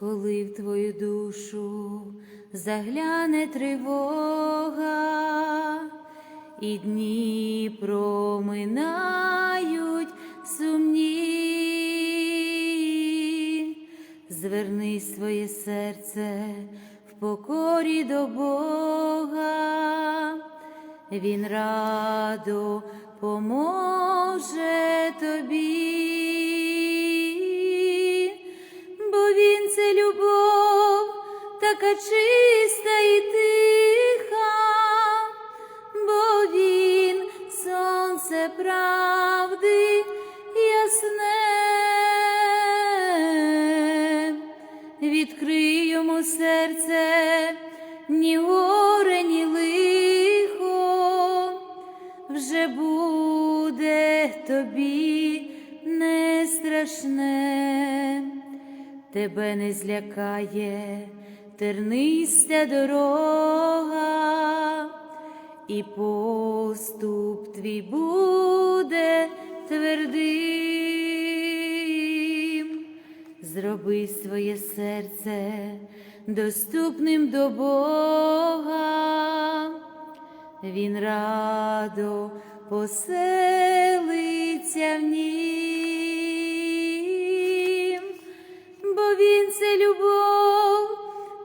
коли в твою душу загляне тривога, і дні проминають сумні, зверни своє серце в покорі до Бога, Він радо поможе тобі така чиста і тиха, бо він сонце правди ясне, відкрий йому серце, ні горе, ні лихо, вже буде тобі не страшне. Тебе не злякає терниста дорога, і поступ твій буде твердим. Зроби своє серце доступним до Бога, Він радо поселиться в нім бо він це любов,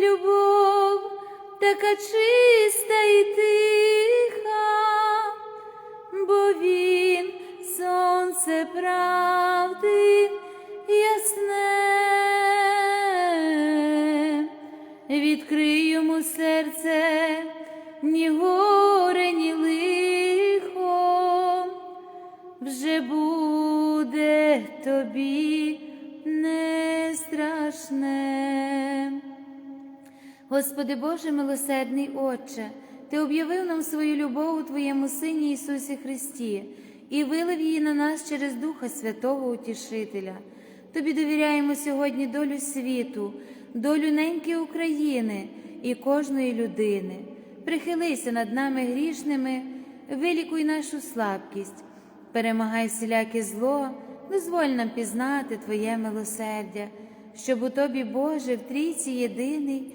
любов, така чиста і тиха, бо він сонце правди ясне, відкрий Господи Боже милосердний Отче, Ти об'явив нам свою любов у Твоєму Сині Ісусі Христі і вилив її на нас через Духа Святого Утішителя. Тобі довіряємо сьогодні долю світу, долю неньки України і кожної людини. Прихилися над нами грішними, вилікуй нашу слабкість, перемагай всіляке зло, дозволь нам пізнати Твоє милосердя, щоб у Тобі, Боже, в трійці єдиний,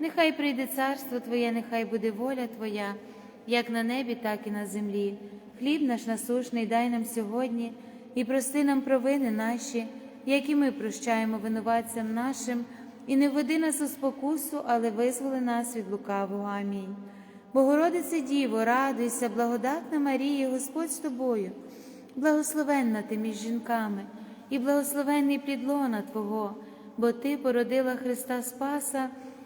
нехай прийде царство Твоє, нехай буде воля Твоя, як на небі, так і на землі. Хліб наш насушний дай нам сьогодні і прости нам провини наші, які ми прощаємо винуватцям нашим, і не введи нас у спокусу, але визволи нас від лукавого. Амінь. Богородице Діво, радуйся, благодатна Марія, Господь з тобою, благословенна ти між жінками, і благословенний плід лона Твого, бо Ти породила Христа Спаса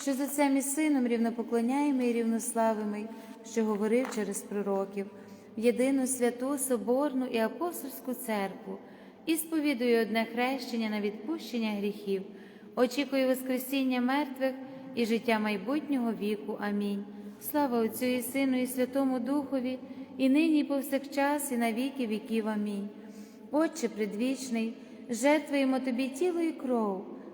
що з Отцем і Сином рівнопоклоняємий і рівнославимий, що говорив через пророків, в єдину святу, соборну і апостольську церкву, і сповідую одне хрещення на відпущення гріхів, очікую Воскресіння мертвих і життя майбутнього віку. Амінь. Слава Отцю і Сину, і Святому Духові, і нині, і повсякчас, і на віки віків. Амінь. Отче предвічний, жертвуємо Тобі тіло і кров,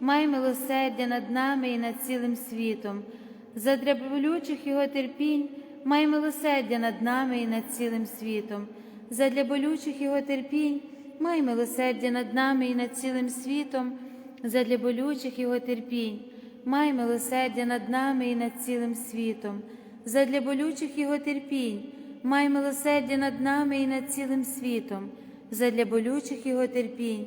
май милосердя над нами і над цілим світом, задля болючих Його терпінь, май милосердя над нами і над цілим світом, задля болючих Його терпінь, май милосердя над нами і над цілим світом, задля болючих Його терпінь, май милосердя над нами і над цілим світом, задля болючих Його терпінь, май милосердя над нами і над цілим світом, задля болючих Його терпінь,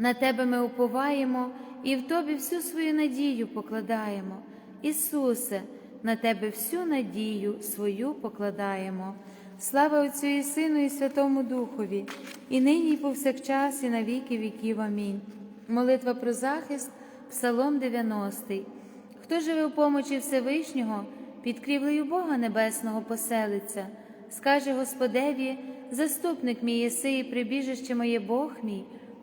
На Тебе ми уповаємо і в Тобі всю свою надію покладаємо. Ісусе, на Тебе всю надію свою покладаємо. Слава Отцю і Сину, і Святому Духові, і нині, і повсякчас, і на віки віків. Амінь. Молитва про захист, Псалом 90. Хто живе у помочі Всевишнього, під крівлею Бога Небесного поселиться, скаже Господеві, заступник мій єси і прибіжище моє Бог мій,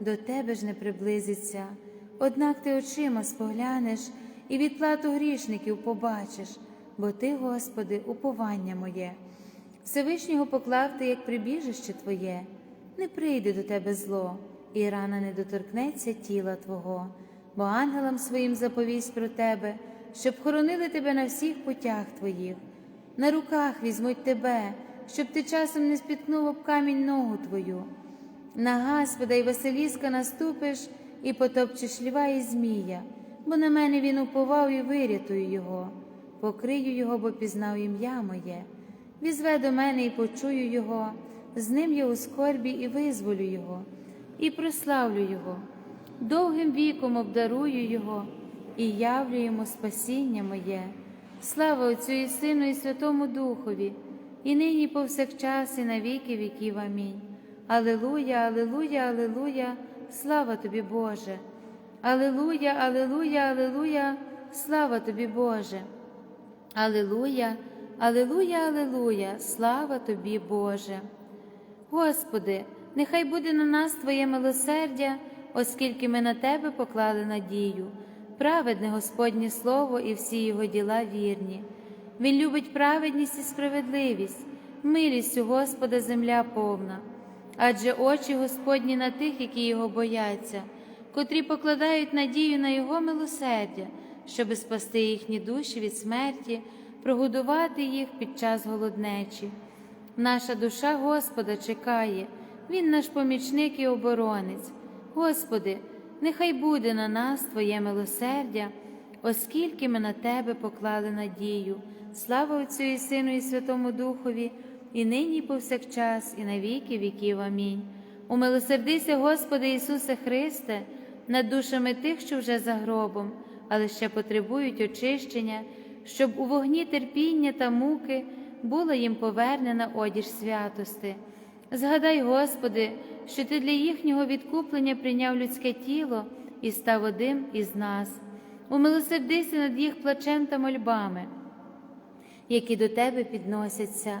до тебе ж не приблизиться. Однак ти очима споглянеш і відплату грішників побачиш, бо ти, Господи, уповання моє. Всевишнього поклав ти, як прибіжище Твоє, не прийде до тебе зло, і рана не доторкнеться тіла Твого, бо ангелам своїм заповість про тебе, щоб хоронили тебе на всіх путях Твоїх. На руках візьмуть тебе, щоб ти часом не спіткнув об камінь ногу Твою. На Господа й Василіска наступиш і потопчеш льва і змія, бо на мене він уповав і вирятую його, покрию його, бо пізнав ім'я моє. Візве до мене і почую Його, з ним я у скорбі і визволю Його, і прославлю Його, довгим віком обдарую Його і явлю йому спасіння моє. Слава Отцю і Сину, і Святому Духові, і нині, повсякчас, і на віки віків. Амінь. Алилуя, Алилуя, Алилуя, слава тобі, Боже. Алилуя, Алилуя, Алилуя, слава тобі, Боже. Алилуя. Алилуя, Алилуя, слава тобі, Боже. Господи, нехай буде на нас Твоє милосердя, оскільки ми на Тебе поклали надію, праведне Господнє Слово і всі Його діла вірні. Він любить праведність і справедливість, милістю Господа земля повна, адже очі Господні на тих, які Його бояться, котрі покладають надію на Його милосердя, щоби спасти їхні душі від смерті прогодувати їх під час голоднечі. Наша душа Господа чекає, Він наш помічник і оборонець. Господи, нехай буде на нас Твоє милосердя, оскільки ми на Тебе поклали надію. Слава Отцю і Сину, і Святому Духові, і нині, і повсякчас, і на віки віків. Амінь. Умилосердися, Господи Ісусе Христе, над душами тих, що вже за гробом, але ще потребують очищення щоб у вогні терпіння та муки була їм повернена одіж святости. Згадай, Господи, що Ти для їхнього відкуплення прийняв людське тіло і став одним із нас. Умилосердися над їх плачем та мольбами, які до Тебе підносяться,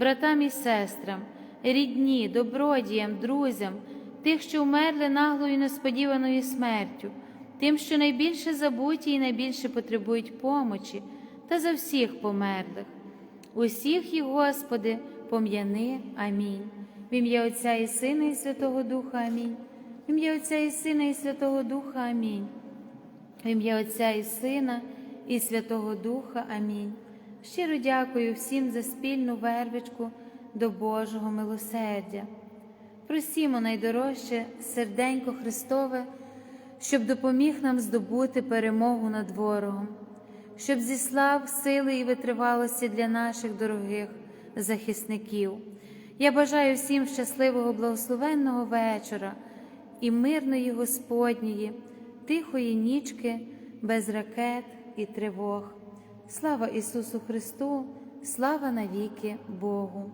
братам і сестрам, рідні, добродіям, друзям, тих, що вмерли наглою несподіваною смертю, тим, що найбільше забуті і найбільше потребують помочі, та за всіх померлих. Усіх їх, Господи, пом'яни. Амінь. В ім'я Отця і Сина, і Святого Духа Амінь. В ім'я Отця і Сина, і Святого Духа Амінь. В ім'я Отця і Сина, і Святого Духа Амінь. Щиро дякую всім за спільну вервичку до Божого милосердя. Просімо найдорожче серденько Христове, щоб допоміг нам здобути перемогу над ворогом, щоб зіслав сили і витривалості для наших дорогих захисників. Я бажаю всім щасливого благословенного вечора і мирної Господньої, тихої нічки, без ракет і тривог. Слава Ісусу Христу, слава навіки Богу.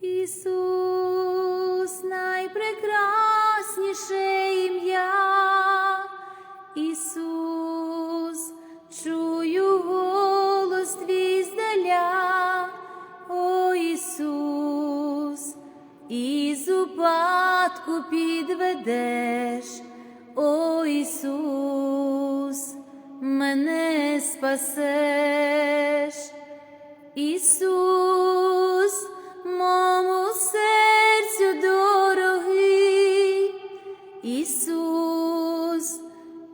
Ісус найпрекрасніше ім'я, Ісус, чую голос твій здаля, о Ісус, із упадку підведеш, о Ісус, мене спасеш. Ісус, мому серцю дорогий, Ісус,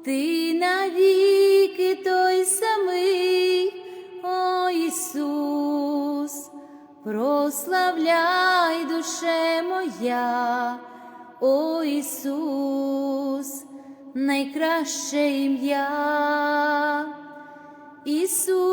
Ти навіки той самий, о Ісус, прославляй душе моя, о Ісус, найкраще ім'я. Ісус,